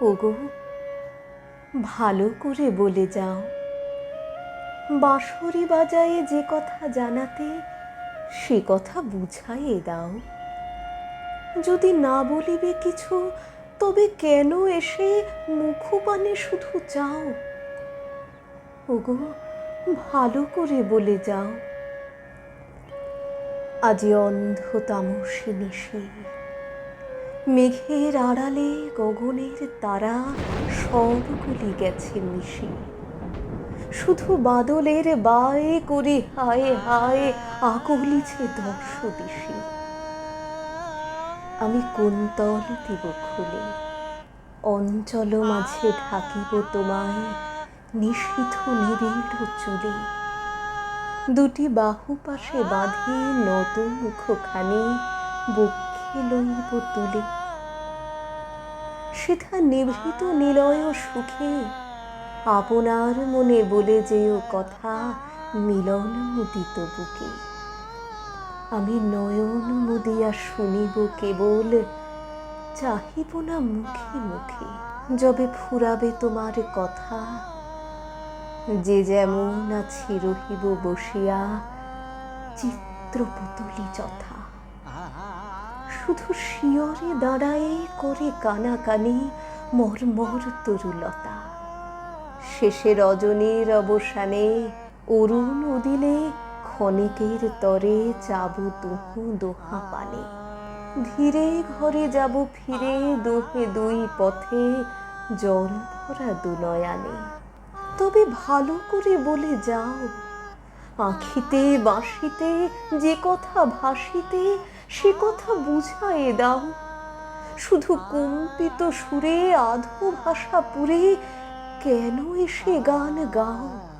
ওগো, ভালো করে বলে যাও। বাঁশরি বাজায়ে যে কথা জানাতে, সে কথা বুঝাইয়ে দাও। যদি না বলিবে কিছু, তবে কেন এসে মুখপানে শুধু চাও ওগো, ভালো করে বলে যাও। আজি অন্ধ তামসী নিশি মেঘের আড়ালে গগনের তারা সবগুলি গেছে মিশে। শুধু বাদলের বায়ে করে হায় হায় আকলিছে দর্শ দিশি আমি কুন্তল দিব খুলে অঞ্চল মাঝে ঢাকিব তোমায়, নিষিদ্ধ নিবিড় চুলে। দুটি বাহু পাশে বাঁধি নত মুখখানি বক্ষে লইব তুলে সেথা নিভৃত নিলয় সুখে, আপনার মনে বলে যেও কথা মিলন মুদিত বুকে। আমি নয়ন মুদিয়া শুনিব কেবল, চাহিব না মুখে মুখে, যবে ফুরাবে তোমার কথা। যে যেমন আছি রহিব বসিয়া, চিত্রপুতুলি যথা। শুধু শিয়রে দাঁড়ায়ে করে কানাকানি মর্মর তরুলতা। শেষে রজনীর অবসানে অরুণ উদিলে ক্ষণিকের তরে যাব তুহু দোহা পানে। ধীরে ঘরে যাব ফিরে দোহে দুই পথে জল ভরা দুনয়ানে তবে ভালো করে বলে যাও আঁখিতে বাঁশিতে যে কথা ভাসিতে, সে কথা বুঝায়ে দাও। শুধু কম্পিত সুরে, আধো ভাষা পুরে কেন এসে গান গাও?